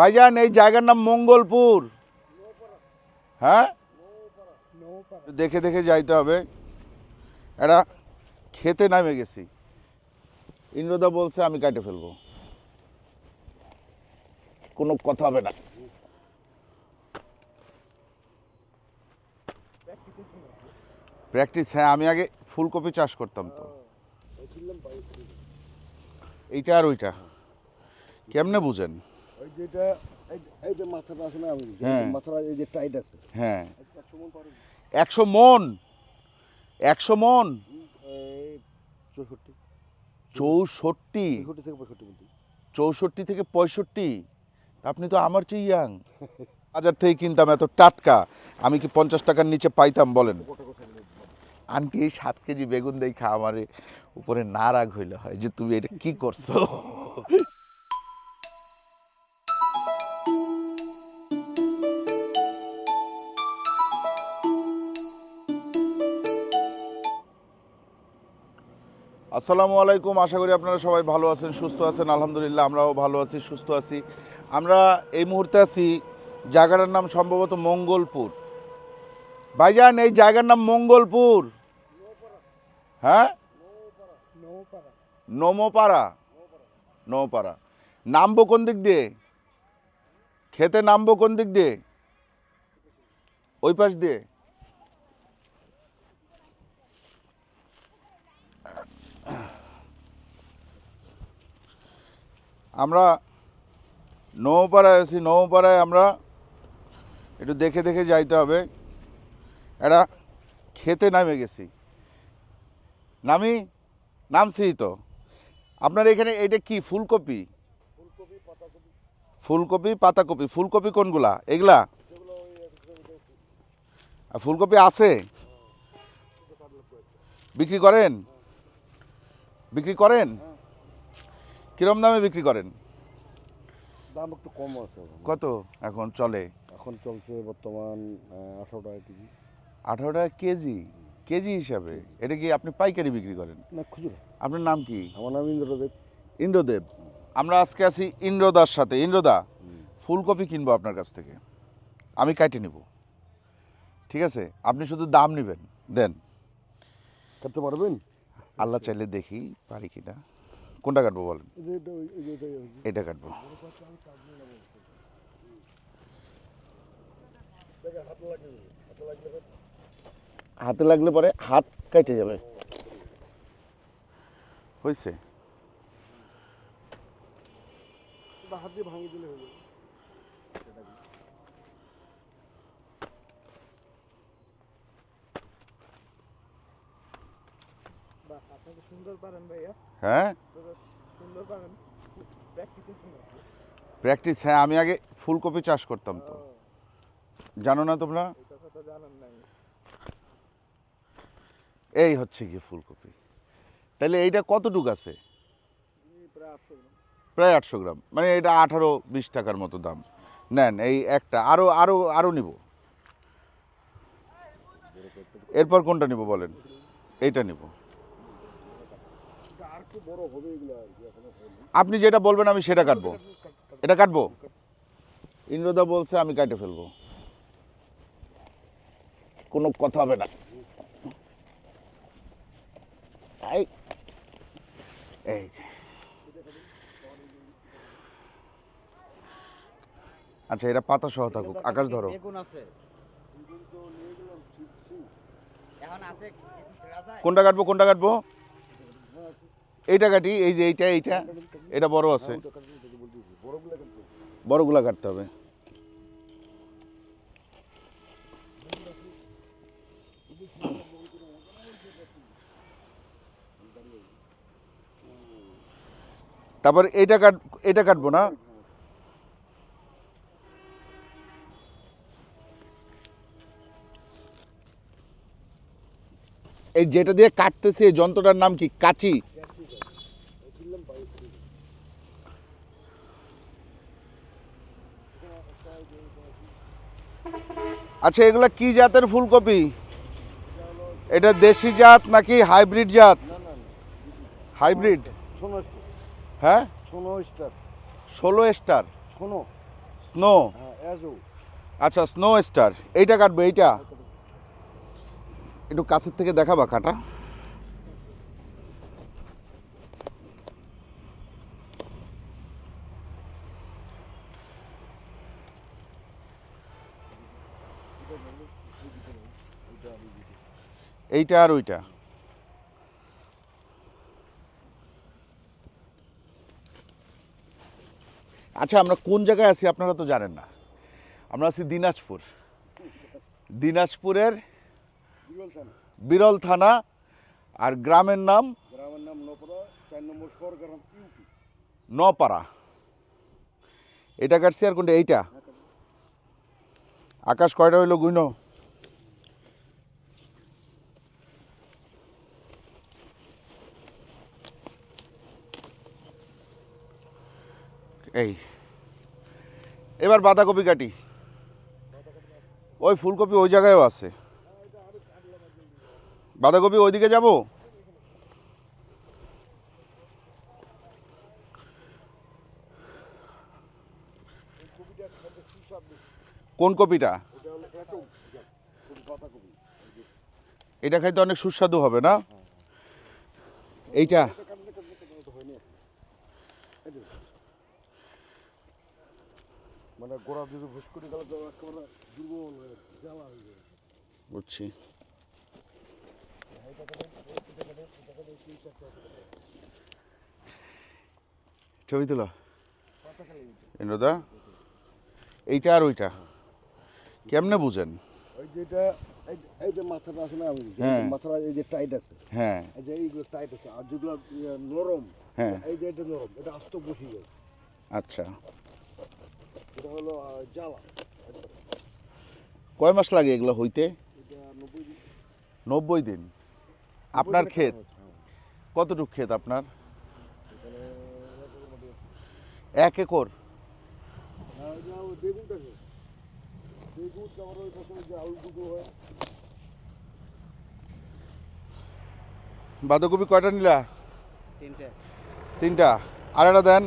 ভাইজান, এই জায়গার নাম মঙ্গলপুর। হ্যাঁ? দেখে দেখে যাইতে হবে। এটা খেতে নামে গেছি। ইন্দ্রদা বলছে, আমি কাটে ফেলব। কোনো কথা হবে না। প্র্যাকটিস হ্যাঁ আমি আগে ফুলকপি চাষ করতাম তো। এইটা আর ওইটা। কেমনে বুঝেন? ওই যেটা এই- এই যে মাথাটা আছে না হ্যাঁ। মাথাটা এই যে টাইট আছে। হ্যাঁ। একশো মন একশো মন? চৌষট্টি। চৌষট্টি? থেকে পঁয়ষট্টি মধ্যে চৌষট্টি থেকে পঁয়ষট্টি? আপনি তো আমার চেয়ে ইয়াং বাজার থেকে কিনতাম এত টাটকা। আমি কি পঞ্চাশ টাকার নিচে পাইতাম বলেন। আন্টি এই সাত কেজি বেগুন দেখা আমার। উপরে না রাগ হইলে হয় যে তুমি এটা কি করছ? আসসালামু আলাইকুম। আশা করি আপনারা সবাই ভালো আছেন, সুস্থ আছেন। আলহামদুলিল্লাহ, আমরাও ভালো আছি, সুস্থ আছি। আমরা এই মুহূর্তে আছি জায়গাটার নাম সম্ভবত মঙ্গলপুর। ভাইজান, এই জায়গার নাম মঙ্গলপুর। হ্যাঁ? নমোপাড়া নৌপাড়া। নামবো কোন দিক দিয়ে? খেতে নামবো কোন দিক দিয়ে? ওই পাশ দিয়ে। নৌপাড়ায় আছি, নৌপাড়ায় আমরা একটু দেখে দেখে যাইতে হবে। এটা খেতে নামে গেছি। নামি, নামছি তো। আপনার এখানে এটা কি, ফুলকপি? ফুলকপি, পাতাকপি। ফুলকপি কোনগুলা? এগুলা? ফুলকপি আছে? বিক্রি করেন? বিক্রি করেন? কিরম দামে বিক্রি করেন? দাম একটু কম আছে কত? এখন চলে? এখন চলছে বর্তমান আঠারো টাকা কেজি। আঠারো টাকা কেজি? কেজি হিসাবে? এটা কি আপনি পাইকারি বিক্রি করেন? না খুচরো। আপনার নাম কি? আমার নাম ইন্দ্রদেব। ইন্দ্রদেব। আমরা আজকে আছি ইন্দ্রদার সাথে। ইন্দ্রদা ফুলকপি কিনবো আপনার কাছ থেকে। আমি কাটে নিব। ঠিক আছে? আপনি শুধু দাম নেবেন। দেন। কাটতে পারবেন? আল্লাহ চাইলে দেখি পারি কিনা। কোনটা কাটবো বলেন? এটা কাটবো। হাতে লাগলে পরে। হাত কেটে যাবে। হয়েছে বা হাত দিয়ে ভাঙিয়ে দিলে হয়ে যাবে বাহ আপনি তো সুন্দর পারেন ভাইয়া হ্যাঁ? প্র্যাকটিস হ্যাঁ আমি আগে ফুলকপি চাষ করতাম তো। জানো না তোমরা? এই হচ্ছে গিয়ে ফুলকপি। তাহলে এইটা কতটুক আছে? প্রায় আটশো গ্রাম। প্রায় আটশো গ্রাম। মানে এটা আঠারো বিশ টাকার মতো দাম। নেন এই একটা। আরও আরও আরও নিব। এরপর কোনটা নিব বলেন? এইটা নিব এটা আর একটু বড় হবে এগুলো আর কি এখনও হয়নি আপনি যেটা বলবেন আমি সেটা কাটবো। এটা কাটবো? ইন্দ্রদা বলছে আমি কাটে ফেলব। কোনো কথা হবে না। এই এই যে। আচ্ছা এটা পাতা সহ থাকুক। আকাশ ধরো। কোনটা কাটবো কোনটা কাটবো? এইটা কাটি, এই যে এইটা এইটা, এটা বড় আছে। বড়গুলা কাটতে হবে। তারপর এইটা কাট এটা কাটবো না? এই যেটা দিয়ে কাটতেছে, এই যন্ত্রটার নাম কি? কাচি। আচ্ছা এগুলো কি জাতের ফুলকপি? এটা দেশি জাত নাকি হাইব্রিড জাত? হাইব্রিড? হ্যাঁ? ষোলো স্টার। স্নো। হ্যাঁ আচ্ছা স্নো স্টার। এইটা কাটবে এইটা? একটু কাছের থেকে দেখাবা কাটা। এইটা আর ওইটা। আচ্ছা আমরা কোন জায়গায় আছি আপনারা তো জানেন না। আমরা আছি দিনাজপুর। দিনাজপুরের বিরল থানা। আর গ্রামের নাম গ্রামের নপাড়া এটা কাটছি আর কোনটা? এইটা? আকাশ কয়টা হইল গুইন? এই, এবার বাঁধাকপি কাটি। ওই ফুলকপি ওই জায়গায়ও আছে। বাঁধাকপি ওইদিকে যাব? কোন কপিটা? এটা খাইতে অনেক সুস্বাদু হবে না? এইটা এটা কাটলে কাটলে কাটলে তো হয়নি এখন। এই যে। মানে গোড়া যদি ভুস করে গেলে তো একেবারে দুর্বল হয়ে জ্বালা হয়ে যাবে বুঝছি। ছবি তোলা। ইন্দ্রদা এইটা আর ওইটা? কেমনে বুঝেন? ওই যেটা এই যে- মাথাটা আছে না হ্যাঁ। মাথাটা এই যে টাইট আছে হ্যাঁ। এই যে এইগুলো টাইট আছে আর যেগুলো ইয়ে নরম হ্যাঁ। এই যে এটা নরম এটা আস্ত বসে যায়। আচ্ছা। এটা হলো জ্বালা। কয় মাস লাগে এগুলো হইতে? নব্বই দিন। আপনার ক্ষেত? হ্যাঁ। কতটুকু ক্ষেত আপনার? এক একর? হয়। বাঁধাকপি কয়টা নিলা? তিনটে। তিনটা। আর একটা দেন।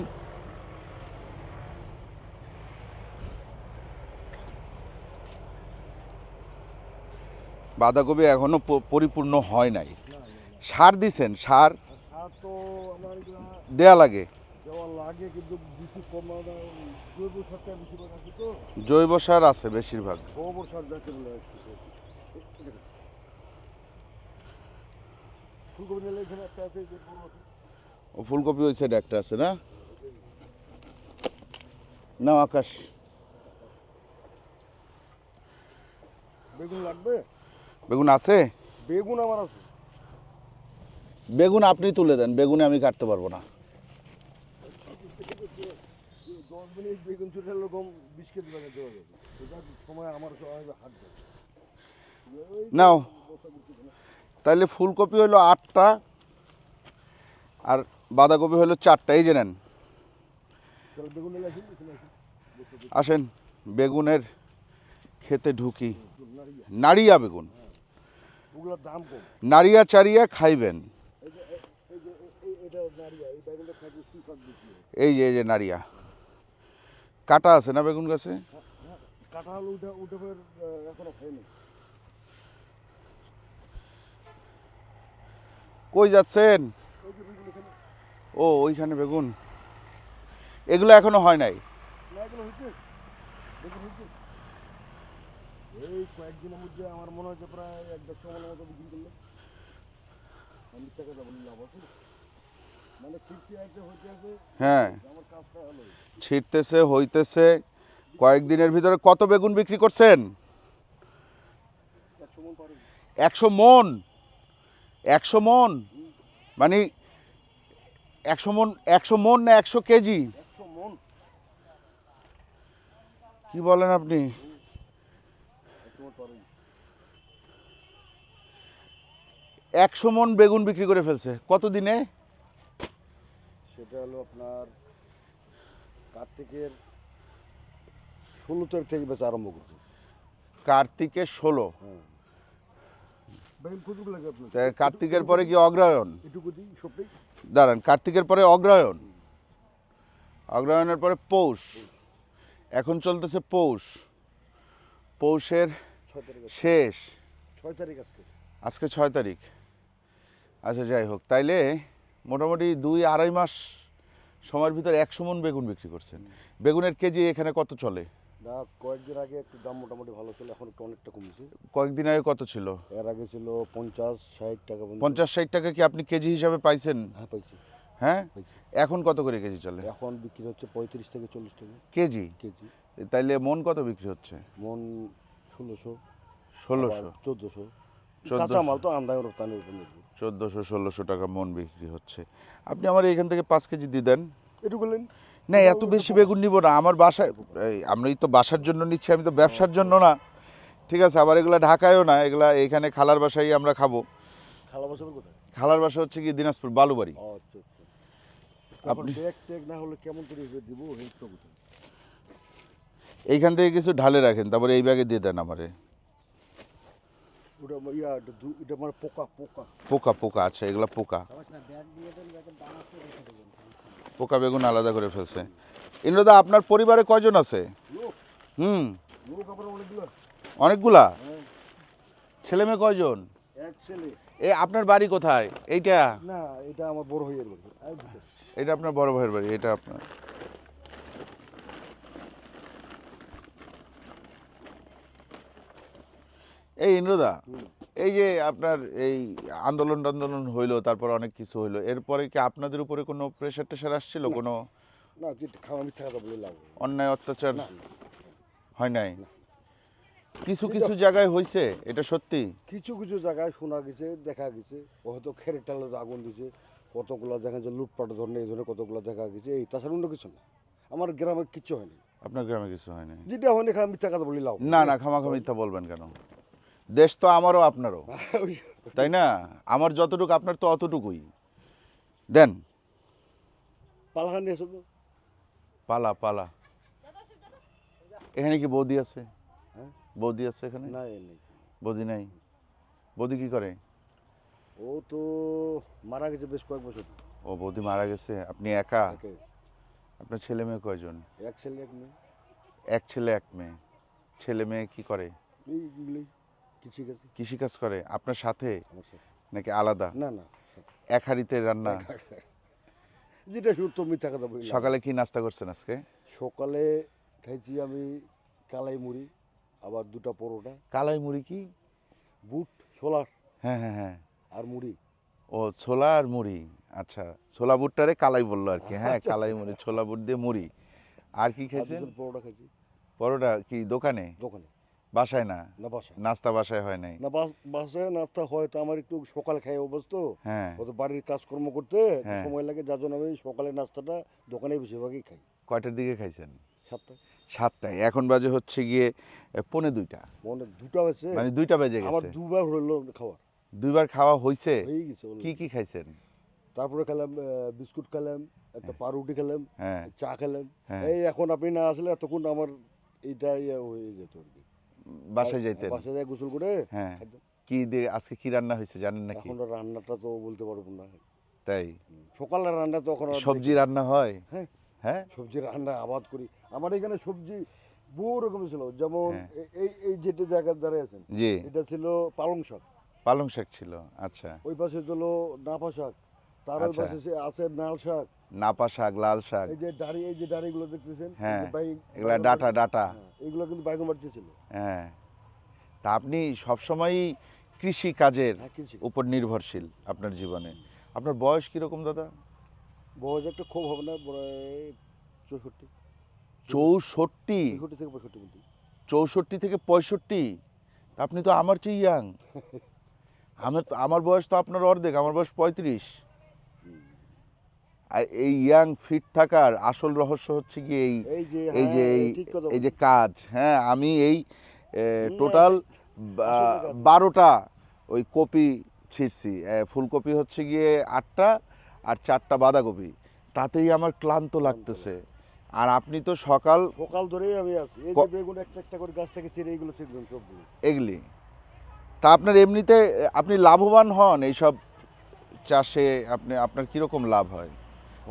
বাঁধাকপি এখনও পরিপূর্ণ হয় নাই। সার দিছেন, সার? দেয়া লাগে। জৈব সার আছে বেশিরভাগ। ফুলকপি ওই সাইডে একটা আছে না? না আকাশ। বেগুন লাগবে? বেগুন আছে? বেগুন আমার আছে। বেগুন আপনি তুলে দেন বেগুনে আমি কাটতে পারব না। দশ মিনিট বেগুন ছুটে এরকম বিশ কেজি দেওয়া যাবে। সময় আমার সবাই হাত দেয় ওই নাও। তাহলে ফুলকপি হলো আটটা আর বাঁধাকপি হলো চারটা এই যে নেন। আসুন বেগুনের খেতে ঢুকি। নাড়িয়া বেগুন। নাড়িয়া চারিয়া খাইবেন। এই যে এই যে নাড়িয়া। কাটা আছে না বেগুন গাছে? কই যাচ্ছেন? ও ওইখানে বেগুন। এগুলো এখনও হয় নাই? এগুলো হয়েছে এই কয়েকদিনের মধ্যে আমার মনে হচ্ছে প্রায় এক দেড়শো মনের মতো বিক্রি করলে। আমি টাকা যাব লাভ আছে? মানে হ্যাঁ। আমার কাজটা হলো। ছিটতেছে হইতেছে কয়েকদিনের ভিতরে কত বেগুন বিক্রি করছেন? একশো মন একশো মন? মানে? একশো মন একশো মন না একশো কেজি? কি বলেন আপনি একশো মন পারে একশো মন বেগুন বিক্রি করে ফেলছে। কত দিনে সেটা হলো আপনার কার্তিকের ষোলো তারিখ থেকে বেচা আরম্ভ করছে। কার্তিকের ষোলো। হ্যাঁ। কার্তিকের পরে কি অগ্রহায়ণ? দাঁড়ান কার্তিকের পরে অগ্রহায়ণ। অগ্রহায়ণের পরে পৌষ। এখন চলতেছে পৌষ। পৌষের শেষ। ছয় তারিখ আজকে। আজকে ছয় তারিখ। আচ্ছা যাই হোক। তাইলে মোটামুটি দুই আড়াই মাস সময়ের ভিতরে একশো মন বেগুন বিক্রি করছেন। বেগুনের কেজি এখানে কত চলে? না কয়েকদিন আগে একটু দাম মোটামুটি ভালো ছিল এখন একটু অনেকটা কমেছে। কয়েকদিন আগে কত ছিল? এর আগে ছিল পঞ্চাশ ষাট টাকা পঞ্চাশ ষাট টাকা কি আপনি কেজি হিসাবে পাইছেন? হ্যাঁ পাইছি। হ্যাঁ? এখন কত করে কেজি চলে? এখন বিক্রি হচ্ছে পঁয়ত্রিশ থেকে চল্লিশ টাকা। কেজি? কেজি। তাইলে মন কত বিক্রি হচ্ছে? মন ষোলোশো ষোলোশো। চোদ্দোশো। চোদ্দোশো। মাল তো আমদানি রপ্তানির উপর নির্ভর। চোদ্দোশো ষোলোশো টাকা মন বিক্রি হচ্ছে। আপনি আমার এখান থেকে পাঁচ কেজি দিয়ে দেন। বললেন না এত বেশি বেগুন নিব না। আমার বাসায় আমি তো বাসার জন্য নিচ্ছি আমি তো ব্যবসার জন্য না। ঠিক আছে আবার এগুলা ঢাকায়ও না এগুলা এখানে খালার বাসায় আমরা খাব। কোথায়? খালার বাসা হচ্ছে কি দিনাজপুর বালুবাড়ি। আচ্ছা আচ্ছা। আপনি- না হলে কেমন করে দিব? এইখান থেকে কিছু ঢালে রাখেন তারপরে এই ব্যাগে দিয়ে দেন আমারে। ওটা ইয়া এটা মানে পোকা পোকা। পোকা পোকা আছে এগুলা পোকা। পোকা বেগুন আলাদা করে ফেলছে। ইন্দ্রদা আপনার পরিবারে কয়জন আছে? হুম। অনেকগুলো। হ্যাঁ। ছেলে মেয়ে কয়জন? এ আপনার বাড়ি কোথায়? এইটা? না এটা আমার বড় এই দুটো। এটা আপনার বড় ভাইয়ের বাড়ি এটা আপনার। এই ইন্দ্রদা এই যে আপনার এই আন্দোলন টান্দোলন হইল তারপর অনেক কিছু হইল এরপরে কি আপনাদের উপরে কোনো প্রেশার টেশার আসছিল। কোনো না যেটা খাওয়া মিথ্যা কথা বলে লাভ অন্যায় অত্যাচার। হয় নাই? কিছু কিছু জায়গায় হয়েছে এটা সত্যি? কিছু কিছু জায়গায় শোনা গেছে দেখা গেছে। হয়তো খেরের টালে আগুন দিছে। কতগুলো দেখা যায় লুটপাট ধরনের এই ধরনের কতগুলো দেখা গেছে। এই তাছাড়া অন্য কিছু না। আমার গ্রামে কিচ্ছু হয়নি। আপনার গ্রামে কিছু হয়নি? যেটা হয়নি খাওয়া মিথ্যা কথা বলে লাভ না না খামাখা মিথ্যা বলবেন কেন? দেশ তো আমারও আপনারও। তাই না? আমার যতটুকু আপনার তো অতটুকুই। দেন। পালা পালা এখানে কি বৌদি আছে? হ্যাঁ? বৌদি আছে এখানে? বৌদি নাই? বৌদি কি করে? ও তো মারা গেছে বেশ কয়েক বছর। ও বৌদি মারা গেছে? আপনি একা? আপনার ছেলে মেয়ে কয়জন? এক ছেলে এক মেয়ে। এক ছেলে এক মেয়ে। ছেলে মেয়ে কি করে? কৃষিকাজ করে? আপনার সাথে? নাকি আলাদা? না না। এক হাঁড়িতে রান্না? যেটা সত্য মিথ্যা কথা বলি সকালে কি নাস্তা করছেন আজকে? সকালে খাইছি আমি কালাই মুড়ি আবার দুটা পরোটা। কালাই মুড়ি কি? বুট ছোলার। হ্যাঁ হ্যাঁ হ্যাঁ। আর মুড়ি। ও ছোলা আর মুড়ি। আচ্ছা ছোলা বুটটারে কালাই বলল আর কি। হ্যাঁ আচ্ছা, কালাই আচ্ছা। মুড়ি ছোলা বুট দিয়ে মুড়ি। আর কি খেয়েছেন পরোটা খাইছি। পরোটা কি দোকানে? দোকানে। বাসায় না? না বাসায়। নাস্তা বাসায় হয় নাই? না বাসায় নাস্তা হয় তো আমার একটু সকাল খাই অভ্যস্ত হ্যাঁ। কত বাড়ির কাজকর্ম করতে হ্যাঁ। সময় লাগে যার জন্য আমি সকালে নাস্তাটা দোকানে বেশিরভাগই খাই। কয়টার দিকে খাইছেন? সাতটা সাতটায়। এখন বাজে হচ্ছে গিয়ে পৌনে দুইটা। মনে দুটা বেছে মানে দুইটা বেজে আমার দুবার হলো খাওয়া দুইবার খাওয়া হয়েছে কি কি খাইছেন? তারপরে খেলাম বিস্কুট খেলাম একটা পাউরুটি খেলাম হ্যাঁ। চা খেলাম। হ্যাঁ। এই এখন আপনি না আসলে এতক্ষণ আমার এইটা ইয়ে হয়ে যেত আর কি। বাসায় যাইতেন? বাসায় যাই গোসল করে হ্যাঁ। কি দিয়ে আজকে কি রান্না হয়েছে জানেন নাকি? এখন রান্নাটা তো বলতে পারব না। তাই? সকালের রান্না তো এখন সবজি রান্না হয়? হ্যাঁ। হ্যাঁ? সবজি রান্না আবাদ করি। আমার এখানে সবজি বহু রকম ছিল। যেমন হ্যাঁ। এই এই যেটা জায়গার দ্বারা আছেন জি। এটা ছিল পালং শাক। পালং শাক ছিল আচ্ছা। ওই পাশে ছিল নাপা শাক। তার আচ্ছা। পাশে আছে নাল শাক। নাপা শাক লাল শাক। এই যে এই যে দেখতেছেন? হ্যাঁ, এগুলা ডাটা ডাটা। হ্যাঁ, এগুলো কিন্তু বাইগন বাড়িতে ছিল। হ্যাঁ। তা আপনি সবসময়ই কৃষি কাজের হ্যাঁ উপর নির্ভরশীল আপনার জীবনে। আপনার বয়স কীরকম দাদা? বয়স একটা খুব হবে না চৌষট্টি। চৌষট্টি? থেকে পঁয়ষট্টি চৌষট্টি থেকে পঁয়ষট্টি? আপনি তো আমার চেয়ে ইয়াং আমার আমার বয়স তো আপনার অর্ধেক আমার বয়স পঁয়ত্রিশ। এই ইয়াং ফিট থাকার আসল রহস্য হচ্ছে কি এই এই যে এই যে হ্যাঁ, কাজ। হ্যাঁ আমি এই টোটাল বারোটা ওই কপি ছিঁড়ছি। ফুলকপি হচ্ছে গিয়ে আটটা আর চারটা বাঁধাকপি। তাতেই আমার ক্লান্ত লাগতেছে। আর আপনি তো সকাল সকাল ধরেই আমি এই যে বেগুন একটা একটা করে গাছ থেকে ছিঁড়ে এইগুলো ছিঁড়বেন সবগুলো। এগুলি। তা আপনার এমনিতে আপনি লাভবান হন এইসব চাষে? আপনি আপনার কীরকম লাভ হয়?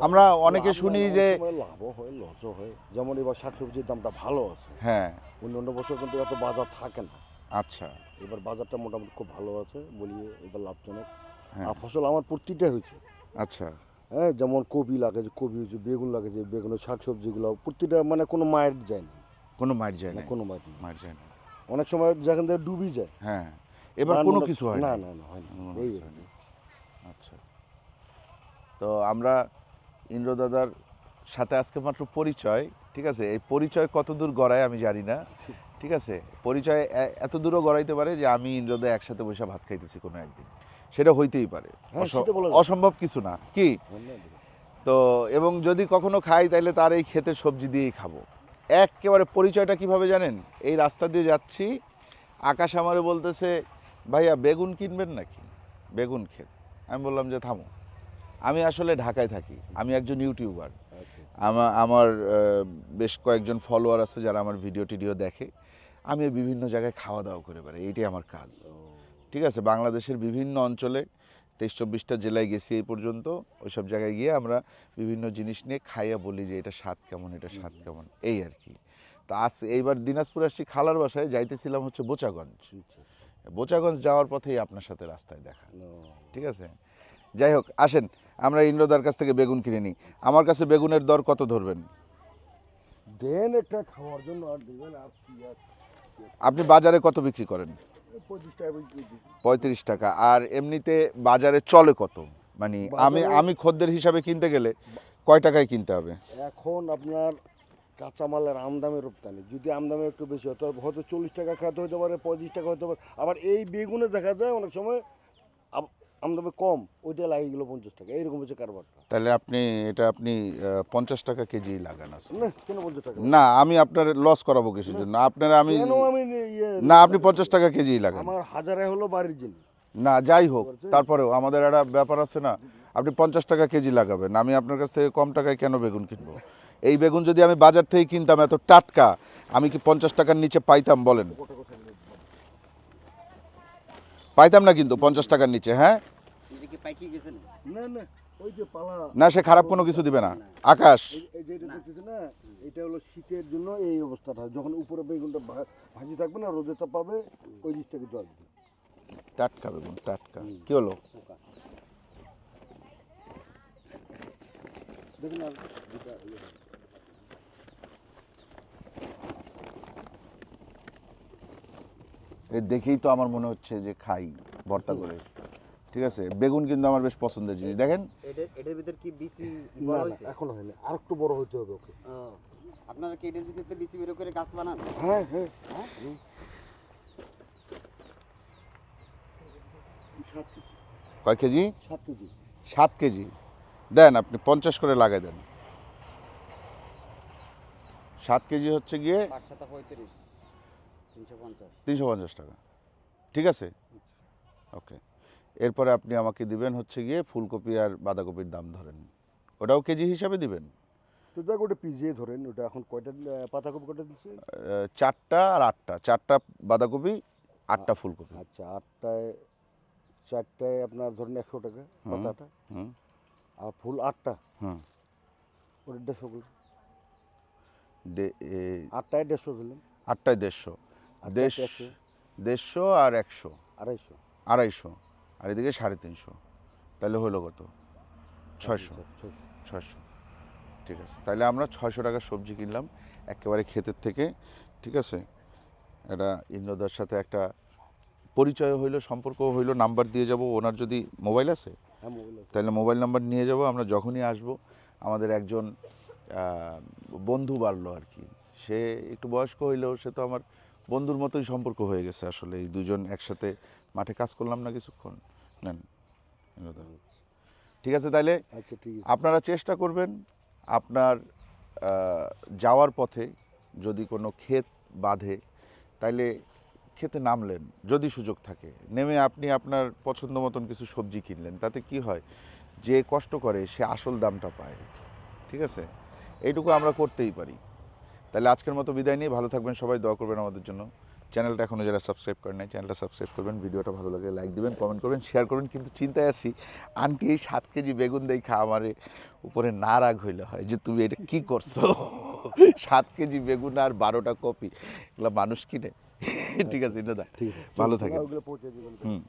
আমরা অনেকে শুনি যে লাভও হয় লসও হয় যেমন এবার শাক সবজির দামটা ভালো আছে। হ্যাঁ। অন্য অন্য বছর কিন্তু এত বাজার থাকে না। আচ্ছা। এবার বাজারটা মোটামুটি খুব ভালো আছে বলি এবার লাভজনক। হ্যাঁ। আর ফসল আমার প্রতিটা হয়েছে। আচ্ছা। হ্যাঁ যেমন কপি লাগেছে কপি হয়েছে বেগুন লাগে লাগেছে বেগুনের শাক সবজিগুলো প্রতিটা মানে কোনো মায়ের যায় না। কোনো মার যায় না কোনো মায়ের। মার যায় না। অনেক সময় যেখান থেকে ডুবি যায়। হ্যাঁ। এবার কোনো কিছু হয় না না। না হয় না। আচ্ছা। তো আমরা ইন্দ্র দাদার সাথে আজকে মাত্র পরিচয় ঠিক আছে? এই পরিচয় কত দূর গড়ায় আমি জানি না ঠিক আছে? পরিচয় এত দূরও গড়াইতে পারে যে আমি ইন্দ্রদা একসাথে বসে ভাত খাইতেছি কোনো একদিন। সেটা হইতেই পারে। হ্যাঁ। অসম্ভব কিছু না। কি? তো এবং যদি কখনো খাই তাহলে তার এই ক্ষেতের সবজি দিয়েই খাব। একেবারে পরিচয়টা কীভাবে জানেন? এই রাস্তা দিয়ে যাচ্ছি আকাশ আমারে বলতেছে ভাইয়া বেগুন কিনবেন নাকি? বেগুন ক্ষেত। আমি বললাম যে থামো। আমি আসলে ঢাকায় থাকি। আমি একজন ইউটিউবার। আচ্ছা। আমার আমার বেশ কয়েকজন ফলোয়ার আছে যারা আমার ভিডিও টিডিও দেখে। আমি বিভিন্ন জায়গায় খাওয়া দাওয়া করে বেড়াই। এইটাই আমার কাজ। ঠিক আছে? বাংলাদেশের বিভিন্ন অঞ্চলে তেইশ চব্বিশটা জেলায় গেছি এই পর্যন্ত। ওইসব জায়গায় গিয়ে আমরা বিভিন্ন জিনিস নিয়ে খাইয়া বলি যে এটা স্বাদ কেমন? এটা স্বাদ কেমন? এই আর কি। তা আজ এইবার দিনাজপুর আসছি খালার বাসায়। যাইতেছিলাম হচ্ছে বোচাগঞ্জ। আচ্ছা, বোচাগঞ্জ যাওয়ার পথেই আপনার সাথে রাস্তায় দেখা। ঠিক আছে? যাই হোক আসেন। আমরা ইন্দ্রদার কাছ থেকে বেগুন কিনে নিই। আমার কাছে বেগুনের দর কত ধরবেন? দেন একটা খাওয়ার জন্য আর দেবেন আর কি আর আপনি বাজারে কত বিক্রি করেন? পঁয়ত্রিশ টাকা। আর এমনিতে বাজারে চলে কত? মানে আমি আমি খদ্দের হিসাবে কিনতে গেলে কয় টাকায় কিনতে হবে? এখন আপনার কাঁচামালের আমদামি রপ্তানি। যদি আমদামি একটু বেশি হয় তবে হয়তো চল্লিশ টাকা খাতে হতে পারে পঁয়ত্রিশ টাকা হতে পারে। আবার এই বেগুনে দেখা যায় অনেক সময় আমদামি কম ওইটা লাগিয়ে গেলো পঞ্চাশ টাকা এইরকম হচ্ছে কারবারটা। তাহলে আপনি এটা আপনি পঞ্চাশ টাকা কেজি লাগান আছে না কেন পঞ্চাশ টাকা? না আমি আপনার লস করাবো কিছুর জন্য? আপনার আমি নি- ইয়ে না আপনি পঞ্চাশ টাকা কেজি লাগান। আমার হাজারে হলো বাড়ির জিনিস। না যাই হোক। তারপরেও আমাদের একটা ব্যাপার আছে না আপনি পঞ্চাশ টাকা কেজি লাগাবেন আমি আপনার কাছ থেকে কম টাকায় কেন বেগুন কিনবো? এই বেগুন যদি আমি বাজার থেকে কিনতাম এত টাটকা আমি কি পঞ্চাশ টাকার নিচে পাইতাম বলেন। পাইতাম না কিন্তু পঞ্চাশ টাকার নিচে হ্যাঁ? পাইকি না না ওই যে পালা। না সে খারাপ কোনো কিছু দিবে না। আকাশ। এই- যে এটা দেখতেছে না এটা হলো শীতের জন্য এই অবস্থাটা। যখন উপরে বেগুনটা ভাজি থাকবে না রোদে পাবে ওই জিনিসটা কিন্তু আসবে টাটকা বেগুন টাটকা। কি হলো? দেখুন আর যেটা ইয়ে দেখেই তো আমার মনে হচ্ছে যে খাই ভর্তা করে। ঠিক আছে? বেগুন কিন্তু আমার বেশ পছন্দের জিনিস। দেখেন। এটার এটার ভিতর কি বিসি বড় না, হয়েছে? এখন হয়নি আর একটু বড় হইতে হবে ওকে। আপনারা কি এটার ভিতরে বিসি বের করে গাছ বানান? হ্যাঁ হ্যাঁ। হ্যাঁ? সাত কেজি। কয় কেজি? সাত কেজি। সাত কেজি। দেন আপনি পঞ্চাশ করে লাগাই দেন। সাত কেজি হচ্ছে গিয়ে তিনশো পঞ্চাশ। তিনশো পঞ্চাশ টাকা। ঠিক আছে? ওকে। এরপরে আপনি আমাকে দিবেন হচ্ছে গিয়ে ফুলকপি আর বাঁধাকপির দাম ধরেন। ওটাও কেজি হিসাবে দিবেন। তো দেখ ওটা পিজিয়ে ধরেন ওটা এখন কয়টা পাতাকপি কয়টা দিচ্ছে? চারটা আর আটটা। চারটা বাঁধাকপি আটটা ফুলকপি। আচ্ছা আটটায় চারটায় আপনার ধরেন একশো টাকা হুম। পাতাটা। আর ফুল আটটা? হুম। ওটা দেড়শো করে। আটটায় দেড়শো দিলেন আটটায় দেড়শো একশো? দেড়শো আর একশো। আড়াইশো। আড়াইশো। আর এদিকে সাড়ে তিনশো। তাহলে হলো কত? ছয়শো। ছয়শো ছয়শো। ঠিক আছে। তাহলে আমরা ছয়শো টাকার সবজি কিনলাম একেবারে ক্ষেতের থেকে ঠিক আছে? এটা ইন্দ্রদার সাথে একটা পরিচয় হইল সম্পর্ক হইল নাম্বার দিয়ে যাব। ওনার যদি হ্যাঁ মোবাইল আছে। তাহলে মোবাইল নাম্বার নিয়ে যাব আমরা যখনই আসব আমাদের একজন বন্ধু বাড়লো আর কি। সে একটু বয়স্ক হইলেও সে তো আমার বন্ধুর মতোই সম্পর্ক হয়ে গেছে আসলে। এই দুজন একসাথে মাঠে কাজ করলাম না কিছুক্ষণ। নেন। ঠিক আছে তাইলে? আচ্ছা আপনারা চেষ্টা করবেন আপনার যাওয়ার পথে যদি কোনো ক্ষেত বাঁধে তাইলে খেতে নামলেন যদি সুযোগ থাকে। নেমে আপনি আপনার পছন্দ মতন কিছু সবজি কিনলেন তাতে কি হয়? যে কষ্ট করে সে আসল দামটা পায়। ঠিক আছে? এইটুকু আমরা করতেই পারি। তাহলে আজকের মতো বিদায় নিয়ে ভালো থাকবেন সবাই দোয়া করবেন আমাদের জন্য। চ্যানেলটা এখনও যারা সাবস্ক্রাইব করেন নাই চ্যানেলটা সাবস্ক্রাইব করবেন ভিডিওটা ভালো লাগে লাইক দেবেন কমেন্ট করবেন শেয়ার করবেন। কিন্তু চিন্তায় আছি আন্টি এই সাত কেজি বেগুন দেখা আমার উপরে না রাগ হইলে হয় যে তুমি এটা কি করছ? সাত কেজি বেগুন আর বারোটা কপি। এগুলো মানুষ কিনে? ঠিক আছে দাদা দা ঠিক আছে ভালো দিবেন হুম।